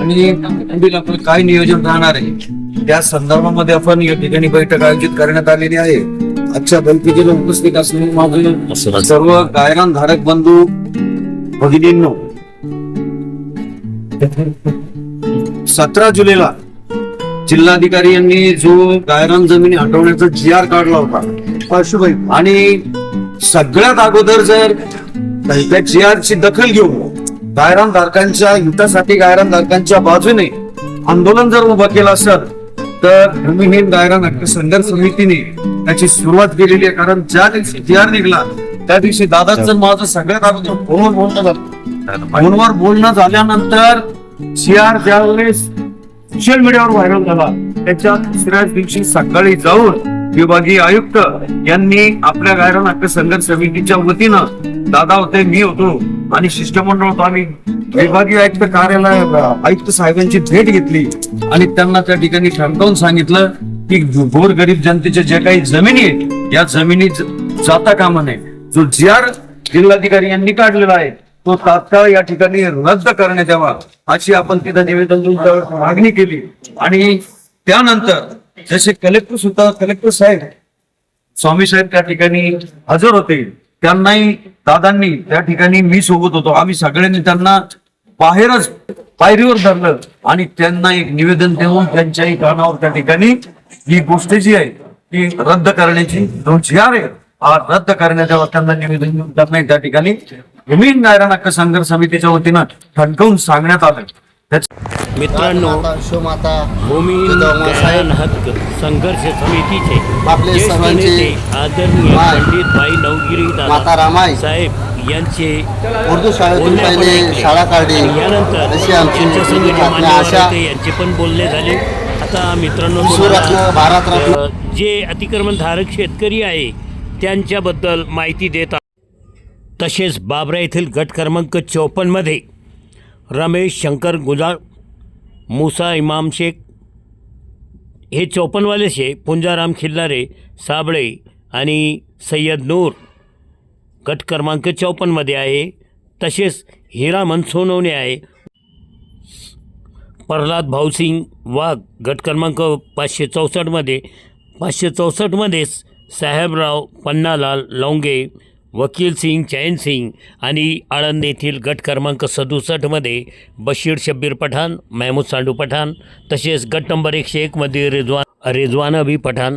आणि काय नियोजन राहणार आहे? त्या संदर्भामध्ये आपण या ठिकाणी बैठक आयोजित करण्यात आलेली आहे. आजच्या बैठकीला उपस्थित असलेले माझे सर्व गायरान धारक बंधू भगिनींनो सतरा जुलैला जिल्हाधिकारी यांनी जो गायरान जमिनी हटवण्याचा जी आर काढला होता आणि सगळ्यात अगोदर जर त्या जी आर ची दखल घेऊन गायरान धारकांच्या हितासाठी गायरान धारकांच्या बाजूने आंदोलन जर उभं केलं असेल तर भूमिहीन गायरान हक्क संघर्ष समितीने त्याची सुरुवात केलेली आहे. कारण ज्या दिवशी जी आर निघला त्या दिवशी दादाचं माझं सगळ्यात अगोदर फोनवर बोलणं झालं फोनवर बोलणं झाल्यानंतर जी आर ज्यावेळेस सोशल मीडियावर व्हायरल झाला त्याच्या तिसऱ्याच दिवशी सकाळी जाऊन विभागीय आयुक्त यांनी आपल्या गायरान हक्क संघर्ष समितीच्या वतीनं दादा होते मी होतो आणि शिष्टमंडळ होतो. आम्ही विभागीय आयुक्त कार्यालय आयुक्त साहेबांची भेट घेतली आणि त्यांना त्या ठिकाणी ठणकावून सांगितलं की गोर गरीब जनतेच्या ज्या काही जमिनी आहेत या जमिनी जाता कामा नये. जो जी आर जिल्हाधिकारी यांनी काढलेला आहे तो तात्काळ या ठिकाणी रद्द करण्यात यावा अशी आपण तिथं निवेदन मागणी केली. आणि त्यानंतर जसे कलेक्टर सुद्धा कलेक्टर साहेब स्वामी साहेब त्या ठिकाणी हजर होते. त्यांनाही दादांनी त्या ठिकाणी मी सोबत होतो. आम्ही सगळ्यांनी त्यांना बाहेरच पायरीवर धरलं. आणि त्यांना एक निवेदन देऊन त्यांच्याही कानावर त्या ठिकाणी ही गोष्ट जी आहे ती रद्द करण्याची जो जी आर आहे. हा रद्द करण्याच्या त्यांना निवेदन देऊन त्यांना त्या ठिकाणी जमीन नारायण हक्क संघर्ष समितीच्या वतीनं ठणकवून सांगण्यात आलं. त्याच मित्रांनो माता शिवमाता भूमिहीन हक्क संघर्ष समितीचे आपले नेते आदरणीय पंडित भाई नवगिरी माता रामाई साहेब यांचे उर्दू शाळेतून पहिले. शाळा काढली यानंतर अशी आमची त्यांच्या संघटने आशा यांचे पण बोलणे झाले आता मित्रांनो. अ, जे अतिक्रमण धारक शेतकरी आहे त्यांच्याबद्दल माहिती देत आहे. तसेच बाबरा येथील गट क्रमांक चौपन्नमध्ये रमेश शंकर गुजाळ मुसा इमाम शेख हे चौपन्नवाले शे पुंजाराम खिल्लारे साबळे आणि सय्यद नूर गट क्रमांक चौपन्नमध्ये आहे. तसेच हिरामन सोनवणे आहे. प्रल्हाद भाऊसिंग वाघ गट क्रमांक पाचशे चौसष्टमध्ये पाचशे चौसष्टमध्येच साहेबराव पन्नालाल लोंगे वकील सिंग चैन सिंग आणि आळंद येथील गट क्रमांक सदुसष्टमध्ये बशीर शब्बीर पठाण महमूद सांडू पठाण तसेच गट नंबर एकशे एकमध्ये रिजवान रिजवान अबी पठाण